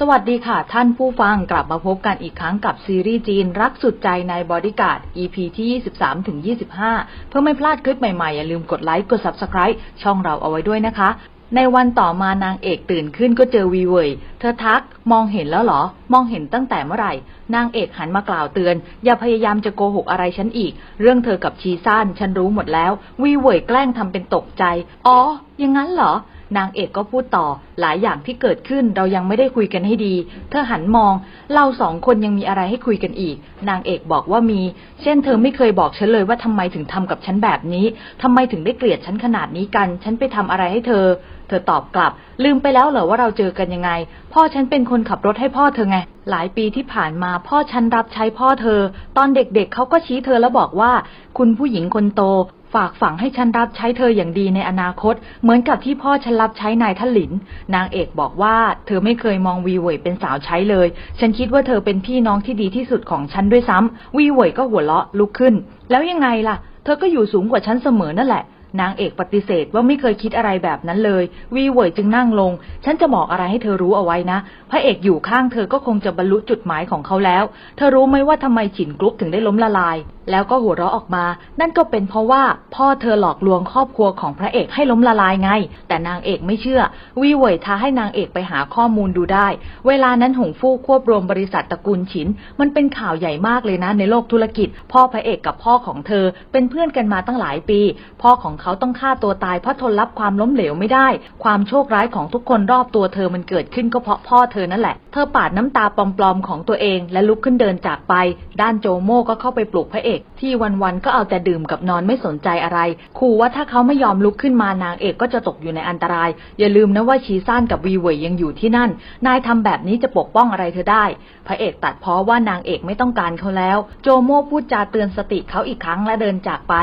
สวัสดีค่ะ ท่านผู้ฟังกลับมาพบกันอีกครั้งกับซีรีส์จีนรักสุดใจในบอดี้การ์ด EP ที่ 23ถึง25 เพื่อไม่พลาดคลิปใหม่ๆ อย่าลืมกดไลค์กด Subscribe ช่องเราเอาไว้ด้วยนะคะ ในวันต่อมานางเอกตื่นขึ้นก็เจอวีเวยเธอทัก มองเห็นแล้วเหรอ มองเห็นตั้งแต่เมื่อไหร่ นางเอกหันมากล่าวเตือน อย่าพยายามจะโกหกอะไรฉันอีก เรื่องเธอกับชีซ่านฉันรู้หมดแล้ว วีเวยแกล้งทำเป็นตกใจ อ๋ออยังงั้นเหรอ นางเอกก็พูดต่อหลายอย่างที่เกิดขึ้นเรายังไม่ได้คุยกันให้ดี เธอหันมอง เราสองคนยังมีอะไรให้คุยกันอีก นางเอกบอกว่ามี เช่นเธอไม่เคยบอกฉันเลยว่าทำไมถึงทำกับฉันแบบนี้ทำไมถึงได้เกลียดฉันขนาดนี้กัน ฉันไปทำอะไรให้เธอ เธอตอบกลับ ลืมไปแล้วเหรอว่าเราเจอกันยังไง พ่อฉันเป็นคนขับรถให้พ่อเธอไง หลายปีที่ผ่านมาพ่อฉันรับใช้พ่อเธอ ตอนเด็กๆเขาก็ชี้เธอแล้วบอกว่า คุณผู้หญิงคนโต ฝากฝังให้ฉันรับใช้เธออย่างดีในอนาคต เหมือนกับที่พ่อฉันรับใช้นายท่านหลิน นางเอกบอกว่า เธอไม่เคยมองวีเวยเป็นสาวใช้เลย ฉันคิดว่าเธอเป็นพี่น้องที่ดีที่สุดของฉันด้วยซ้ำวีเวยก็หัวเราะลุกขึ้น แล้วยังไงล่ะ เธอก็อยู่สูงกว่าฉันเสมอนั่นแหละนางเอกปฏิเสธว่าไม่เคยคิดอะไรแบบนั้นเลย วีเวยจึงนั่งลง ฉันจะบอกอะไรให้เธอรู้เอาไว้นะ พระเอกอยู่ข้างเธอก็คงจะบรรลุจุดหมายของเขาแล้ว เธอรู้ไหมว่าทำไมฉินกรุ๊ปถึงได้ล้มละลาย แล้วก็หัวเราะออกมา นั่นก็เป็นเพราะว่าพ่อเธอหลอกลวงครอบครัวของพระเอกให้ล้มละลายไง แต่นางเอกไม่เชื่อ วีเวยท้าให้นางเอกไปหาข้อมูลดูได้ เวลานั้นหงฟู่ควบรวมบริษัทตระกูลฉิน มันเป็นข่าวใหญ่มากเลยนะในโลกธุรกิจ พ่อพระเอกกับพ่อของเธอเป็นเพื่อนกันมาตั้งหลายปี พ่อของเขาต้องฆ่าตัวตายเพราะทนรับความล้มเหลวไม่ได้ ความโชคร้ายของทุกคนรอบตัวเธอมันเกิดขึ้นก็เพราะพ่อเธอนั่นแหละ เธอปาดน้ำตาปลอมๆของตัวเอง และลุกขึ้นเดินจากไป ด้านโจโม่ก็เข้าไปปลุกพระเอกที่วันๆก็เอาแต่ดื่มกับนอนไม่สนใจอะไรขู่ว่าถ้าเขาไม่ยอมลุกขึ้นมานางเอกก็จะตกอยู่ในอันตราย อย่าลืมนะว่าชีซ่านกับวีเวยยังอยู่ที่นั่น นายทำแบบนี้จะปกป้องอะไรเธอได้ พระเอกตัดเพราะว่านางเอกไม่ต้องการเขาแล้ว โจโม่พูดจาเตือนสติเขาอีกครั้งและเดินจากไป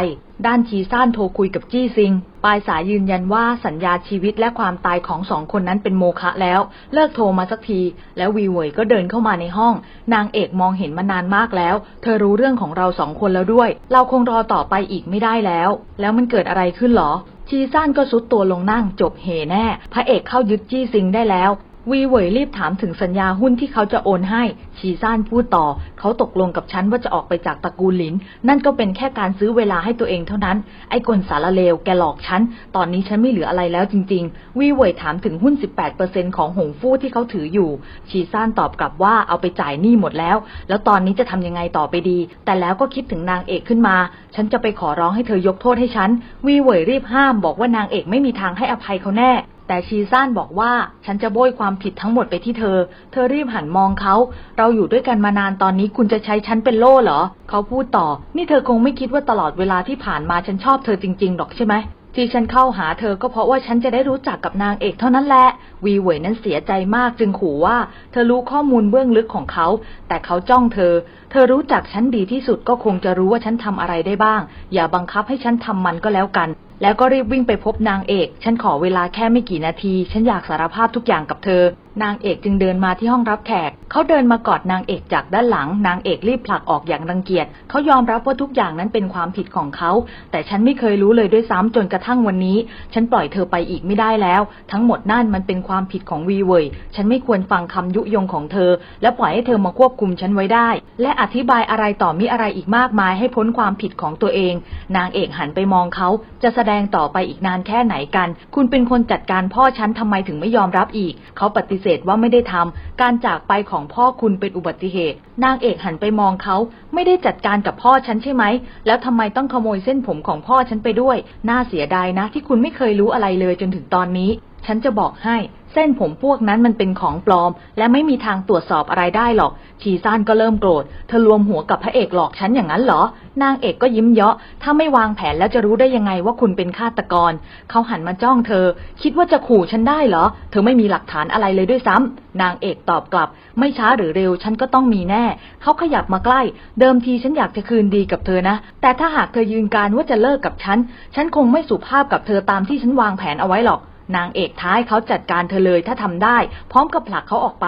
ด้านชีซ่านโทรคุยกับจี้ซิง ปลายสายยืนยันว่าสัญญาชีวิตและความตายของสองคนนั้นเป็นโมฆะแล้ว เลิกโทรมาสักที แล้ววีเวยก็เดินเข้ามาในห้อง นางเอกมองเห็นมานานมากแล้ว เธอรู้เรื่องของเราสองคนแล้วด้วย เราคงรอต่อไปอีกไม่ได้แล้ว แล้วมันเกิดอะไรขึ้นหรอชีซ่านก็ซุดตัวลงนั่งจบเหแน่ พระเอกเข้ายึดจี้ซิงได้แล้ว วีเวยรีบถามถึงสัญญาหุ้นที่เขาจะโอนให้ ชีซ่านพูดต่อ เขาตกลงกับฉันว่าจะออกไปจากตระกูลหลิน นั่นก็เป็นแค่การซื้อเวลาให้ตัวเองเท่านั้น ไอ้กลสารเลวแกหลอกฉัน ตอนนี้ฉันไม่เหลืออะไรแล้วจริง ๆ วีเวยถามถึงหุ้น 18%ของหงฟู่ที่เขาถืออยู่ ชีซ่านตอบกลับว่าเอาไปจ่ายหนี้หมดแล้ว แล้วตอนนี้จะทำยังไงต่อไปดี แต่แล้วก็คิดถึงนางเอกขึ้นมา ฉันจะไปขอร้องให้เธอยกโทษให้ฉัน วีเวยรีบห้ามบอกว่านางเอกไม่มีทางให้อภัยเขาแน่ แต่ชีซ่านบอกว่าฉันจะโบยความผิดทั้งหมดไปที่เธอ เธอรีบหันมองเขา เราอยู่ด้วยกันมานานตอนนี้คุณจะใช้ฉันเป็นโล่เหรอ เขาพูดต่อ นี่เธอคงไม่คิดว่าตลอดเวลาที่ผ่านมาฉันชอบเธอจริงๆหรอกใช่ไหมที่ฉันเข้าหาเธอก็เพราะว่าฉันจะได้รู้จักกับนางเอกเท่านั้นแหละ วีเวยนั้นเสียใจมากจึงขู่ว่า เธอรู้ข้อมูลเบื้องลึกของเขา แต่เขาจ้องเธอ เธอรู้จักฉันดีที่สุดก็คงจะรู้ว่าฉันทำอะไรได้บ้าง อย่าบังคับให้ฉันทำมันก็แล้วกัน แล้วก็รีบวิ่งไปพบนางเอก ฉันขอเวลาแค่ไม่กี่นาที ฉันอยากสารภาพทุกอย่างกับเธอ นางเอกจึงเดินมาที่ห้องรับแขก เขาเดินมากอดนางเอกจากด้านหลัง นางเอกรีบผลักออกอย่างรังเกียจ เขายอมรับว่าทุกอย่างนั้นเป็นความผิดของเขา แต่ฉันไม่เคยรู้เลยด้วยซ้ำจนกระทั่งวันนี้ ฉันปล่อยเธอไปอีกไม่ได้แล้ว ทั้งหมดนั่นมันเป็นความผิดของวีเวยฉันไม่ควรฟังคำยุยงของเธอ และปล่อยให้เธอมาควบคุมฉันไว้ได้ และอธิบายอะไรต่อมิอะไรอีกมากมายให้พ้นความผิดของตัวเอง นางเอกหันไปมองเขาจะแสดงต่อไปอีกนานแค่ไหนกัน คุณเป็นคนจัดการพ่อฉันทำไมถึงไม่ยอมรับอีก เขาปฏิเสธว่าไม่ได้ทำ การจากไปของพ่อคุณเป็นอุบัติเหตุ นางเอกหันไปมองเขา ไม่ได้จัดการกับพ่อฉันใช่ไหม แล้วทำไมต้องขโมยเส้นผมของพ่อฉันไปด้วย น่าเสียดายนะ ที่คุณไม่เคยรู้อะไรเลยจนถึงตอนนี้ ฉันจะบอกให้ เส้นผมพวกนั้นมันเป็นของปลอม และไม่มีทางตรวจสอบอะไรได้หรอก ชีซานก็เริ่มโกรธ เธอรวมหัวกับพระเอกหลอกฉันอย่างนั้นเหรอ นางเอกก็ยิ้มเยาะ ถ้าไม่วางแผนแล้วจะรู้ได้ยังไงว่าคุณเป็นฆาตกร เขาหันมาจ้องเธอ คิดว่าจะขู่ฉันได้เหรอ เธอไม่มีหลักฐานอะไรเลยด้วยซ้ำนางเอกตอบกลับ ไม่ช้าหรือเร็วฉันก็ต้องมีแน่ เขาขยับมาใกล้ เดิมทีฉันอยากจะคืนดีกับเธอนะ แต่ถ้าหากเธอยืนการว่าจะเลิกกับฉัน ฉันคงไม่สุภาพกับเธอตามที่ฉันวางแผนเอาไว้หรอก นางเอกท้ายเขาจัดการเธอเลยถ้าทำได้ พร้อมกับผลักเขาออกไป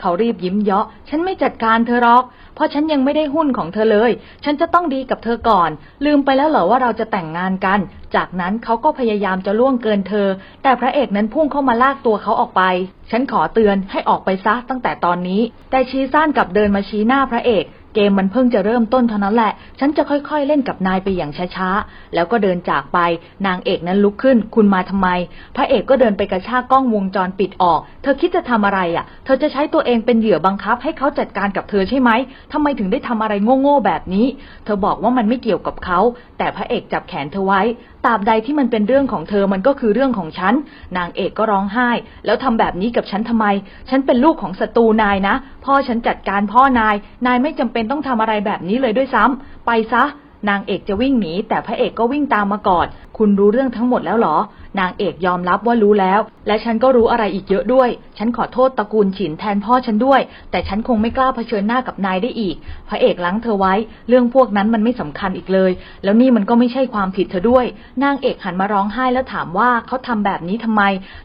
เขารีบยิ้มเยาะ ฉันไม่จัดการเธอหรอก เพราะฉันยังไม่ได้หุ้นของเธอเลย ฉันจะต้องดีกับเธอก่อน ลืมไปแล้วเหรอว่าเราจะแต่งงานกัน จากนั้นเขาก็พยายามจะล่วงเกินเธอ แต่พระเอกนั้นพุ่งเข้ามาลากตัวเขาออกไป ฉันขอเตือนให้ออกไปซะตั้งแต่ตอนนี้ แต่ชีซ่านกลับเดินมาชี้หน้าพระเอก เกมมันเพิ่งจะเริ่มต้นเท่านั้นแหละ ฉันจะค่อยๆเล่นกับนายไปอย่างช้าๆ แล้วก็เดินจากไป นางเอกนั้นลุกขึ้น คุณมาทำไม พระเอกก็เดินไปกระชากกล้องวงจรปิดออก เธอคิดจะทำอะไรอะ เธอจะใช้ตัวเองเป็นเหยื่อบังคับ ให้เขาจัดการกับเธอใช่ไหมทำไมถึงได้ทำอะไรโง่ๆแบบนี้ เธอบอกว่ามันไม่เกี่ยวกับเขา แต่พระเอกจับแขนเธอไว้ ตราบใดที่มันเป็นเรื่องของเธอ มันก็คือเรื่องของฉัน นางเอกก็ร้องไห้ แล้วทำแบบนี้กับฉันทำไม ฉันเป็นลูกของศัตรูนายนะ พ่อฉันจัดการพ่อนาย นายไม่จำเป็นต้องทำอะไรแบบนี้เลยด้วยซ้ำไปซะ นางเอกจะวิ่งหนีแต่พระเอกก็วิ่งตามมากอด คุณรู้เรื่องทั้งหมดแล้วเหรอ นางเอกยอมรับว่ารู้แล้ว และฉันก็รู้อะไรอีกเยอะด้วย ฉันขอโทษตระกูลฉินแทนพ่อฉันด้วย แต่ฉันคงไม่กล้าเผชิญหน้ากับนายได้อีก พระเอกล้างเธอไว้ เรื่องพวกนั้นมันไม่สำคัญอีกเลย แล้วนี่มันก็ไม่ใช่ความผิดเธอด้วย นางเอกหันมาร้องไห้แล้วถามว่าเขาทำแบบนี้ทำไม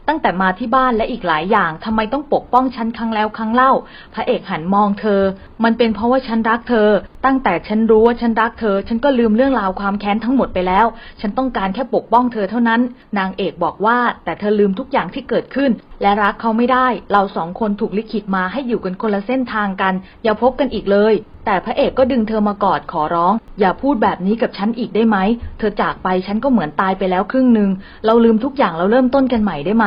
ตั้งแต่มาที่บ้านและอีกหลายอย่างทำไมต้องปกป้องฉันครั้งแล้วครั้งเล่า พระเอกหันมองเธอ มันเป็นเพราะว่าฉันรักเธอ ตั้งแต่ฉันรู้ว่าฉันรักเธอ ฉันก็ลืมเรื่องราวความแค้นทั้งหมดไปแล้ว ฉันต้องการแค่ปกป้องเธอเท่านั้น นางเอกบอกว่า แต่เธอลืมทุกอย่างที่เกิดขึ้น และรักเขาไม่ได้ เราสองคนถูกลิขิตมาให้อยู่กันคนละเส้นทางกัน อย่าพบกันอีกเลย แต่พระเอกก็ดึงเธอมากอดขอร้อง อย่าพูดแบบนี้กับฉันอีกได้ไหม เธอจากไปฉันก็เหมือนตายไปแล้วครึ่งหนึ่งเราลืมทุกอย่างเราเริ่มต้นกันใหม่ได้ไหม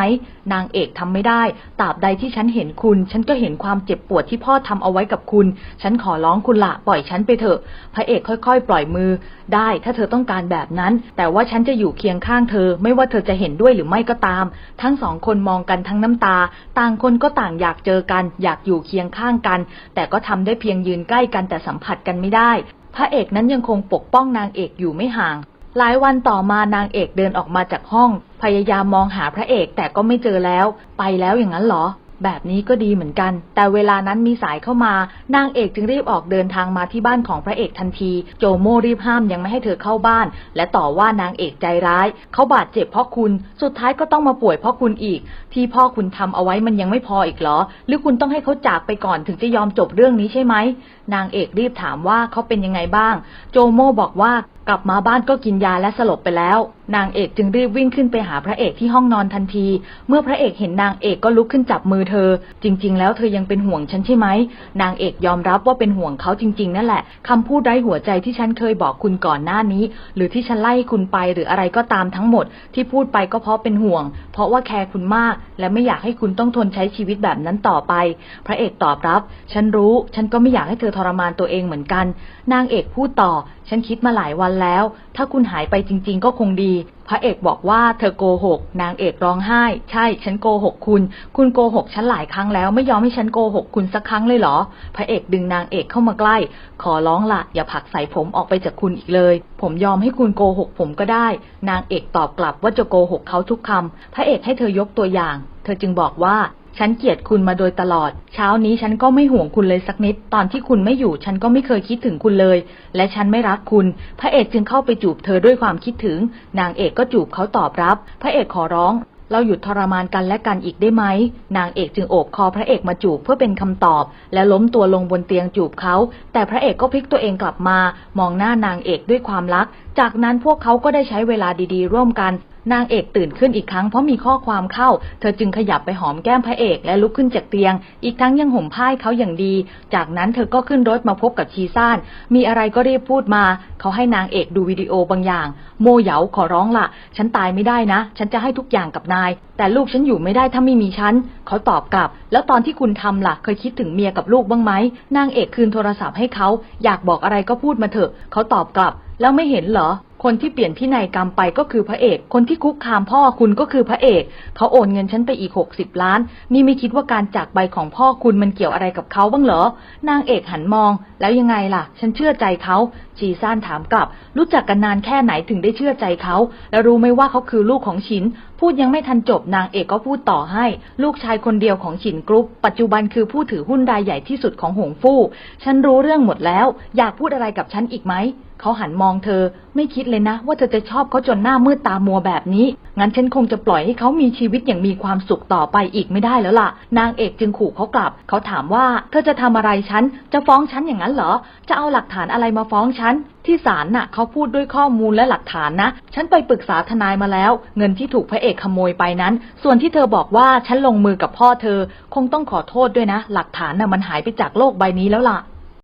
นางเอกทำไม่ได้ตราบใดที่ฉันเห็นคุณ ฉันก็เห็นความเจ็บปวดที่พ่อทำเอาไว้กับคุณ ฉันขอร้องคุณละปล่อยฉันไปเถอะ พระเอกค่อยๆ ปล่อยมือ ได้ถ้าเธอต้องการแบบนั้น แต่ว่าฉันจะอยู่เคียงข้างเธอ ไม่ว่าเธอจะเห็นด้วยหรือไม่ก็ตาม ทั้งสองคนมองกันทั้งน้ำตา ต่างคนก็ต่างอยากเจอกัน อยากอยู่เคียงข้างกัน แต่ก็ทำได้เพียงยืนใกล้กันแต่สัมผัสกันไม่ได้ พระเอกนั้นยังคงปกป้องนางเอกอยู่ไม่ห่าง หลายวันต่อมานางเอกเดินออกมาจากห้อง พยายามมองหาพระเอกแต่ก็ไม่เจอแล้ว ไปแล้วอย่างนั้นเหรอ แบบนี้ก็ดีเหมือนกัน แต่เวลานั้นมีสายเข้ามา นางเอกจึงรีบออกเดินทางมาที่บ้านของพระเอกทันที โจโมรีบห้ามยังไม่ให้เธอเข้าบ้าน และต่อว่านางเอกใจร้าย เขาบาดเจ็บเพราะคุณ สุดท้ายก็ต้องมาป่วยเพราะคุณอีก ที่พ่อคุณทำเอาไว้มันยังไม่พออีกเหรอ หรือคุณต้องให้เขาจากไปก่อนถึงจะยอมจบเรื่องนี้ใช่ไหม นางเอกรีบถามว่าเขาเป็นยังไงบ้าง โจโมบอกว่ากลับมาบ้านก็กินยาและสลบไปแล้ว นางเอกจึงรีบวิ่งขึ้นไปหาพระเอกที่ห้องนอนทันที เมื่อพระเอกเห็นนางเอกก็ลุกขึ้นจับมือเธอ จริง ๆ แล้วเธอยังเป็นห่วงฉันใช่ไหม นางเอกยอมรับว่าเป็นห่วงเขาจริง ๆ นั่นแหละคำพูดไร้หัวใจที่ฉันเคยบอกคุณก่อนหน้านี้ หรือที่ฉันไล่คุณไปหรืออะไรก็ตามทั้งหมด ที่พูดไปก็เพราะเป็นห่วง เพราะว่าแคร์คุณมาก และไม่อยากให้คุณต้องทนใช้ชีวิตแบบนั้นต่อไป พระเอกตอบรับ ฉันรู้ ฉันก็ไม่อยากให้เธอทรมานตัวเองเหมือนกัน นางเอกพูดต่อ ฉันคิดมาหลายวันแล้ว ถ้าคุณหายไปจริง ๆ ก็คงดีพระเอกบอกว่าเธอโกหก นางเอกร้องไห้ ใช่ ฉันโกหกคุณ คุณโกหกฉันหลายครั้งแล้วไม่ยอมให้ฉันโกหกคุณสักครั้งเลยเหรอ พระเอกดึงนางเอกเข้ามาใกล้ ขอร้องละอย่าผลักใส่ผมออกไปจากคุณอีกเลย ผมยอมให้คุณโกหกผมก็ได้ นางเอกตอบกลับว่าจะโกหกเขาทุกคำพระเอกให้เธอยกตัวอย่าง เธอจึงบอกว่า ฉันเกลียดคุณมาโดยตลอด เช้านี้ฉันก็ไม่ห่วงคุณเลยสักนิด ตอนที่คุณไม่อยู่ฉันก็ไม่เคยคิดถึงคุณเลย และฉันไม่รักคุณ พระเอกจึงเข้าไปจูบเธอด้วยความคิดถึง นางเอกก็จูบเขาตอบรับ พระเอกขอร้อง เราหยุดทรมานกันและกันอีกได้ไหม นางเอกจึงโอบคอพระเอกมาจูบเพื่อเป็นคำตอบ และล้มตัวลงบนเตียงจูบเขา แต่พระเอกก็พลิกตัวเองกลับมา มองหน้านางเอกด้วยความรัก จากนั้นพวกเขาก็ได้ใช้เวลาดีๆ ร่วมกัน นางเอกตื่นขึ้นอีกครั้งเพราะมีข้อความเข้า เธอจึงขยับไปหอมแก้มพระเอกและลุกขึ้นจากเตียง อีกทั้งยังห่มผ้าให้เขาอย่างดี จากนั้นเธอก็ขึ้นรถมาพบกับชีซ่าน มีอะไรก็รีบพูดมา เขาให้นางเอกดูวิดีโอบางอย่าง โมเหยาขอร้องละฉันตายไม่ได้นะ ฉันจะให้ทุกอย่างกับนาย แต่ลูกฉันอยู่ไม่ได้ถ้าไม่มีฉัน เขาตอบกลับ แล้วตอนที่คุณทำล่ะ เคยคิดถึงเมียกับลูกบ้างไหม นางเอกคืนโทรศัพท์ให้เขา อยากบอกอะไรก็พูดมาเถอะ เขาตอบกลับ แล้วไม่เห็นเหรอ คนที่เปลี่ยนพินัยกรรมไปก็คือพระเอก คนที่คุกคามพ่อคุณก็คือพระเอก เขาโอนเงินฉันไปอีกหกสิบล้าน นี่ไม่คิดว่าการจากไปของพ่อคุณมันเกี่ยวอะไรกับเขาบ้างเหรอ นางเอกหันมอง แล้วยังไงล่ะ ฉันเชื่อใจเขาจีซ่านถามกลับ รู้จักกันนานแค่ไหนถึงได้เชื่อใจเขา แล้วรู้ไหมว่าเขาคือลูกของฉิน พูดยังไม่ทันจบนางเอกก็พูดต่อให้ ลูกชายคนเดียวของฉินกรุ๊ป ปัจจุบันคือผู้ถือหุ้นรายใหญ่ที่สุดของหงฟู่ ฉันรู้เรื่องหมดแล้ว อยากพูดอะไรกับฉันอีกไหม เขาหันมองเธอ ไม่คิดเลยนะ ว่าเธอจะชอบเขาจนหน้ามืดตามัวแบบนี้ งั้นฉันคงจะปล่อยให้เขามีชีวิตอย่างมีความสุขต่อไปอีกไม่ได้แล้วล่ะ นางเอกจึงขู่เขากลับ เขาถามว่า เธอจะทำอะไรฉัน จะฟ้องฉันอย่างนั้นเหรอ จะเอาหลักฐานอะไรมาฟ้องฉัน ที่ศาลน่ะ เขาพูดด้วยข้อมูลและหลักฐานนะ ฉันไปปรึกษาทนายมาแล้ว เงินที่ถูกพระเอกขโมยไปนั้น ส่วนที่เธอบอกว่าฉันลงมือกับพ่อเธอ คงต้องขอโทษด้วยนะ หลักฐานน่ะมันหายไปจากโลกใบนี้แล้วล่ะ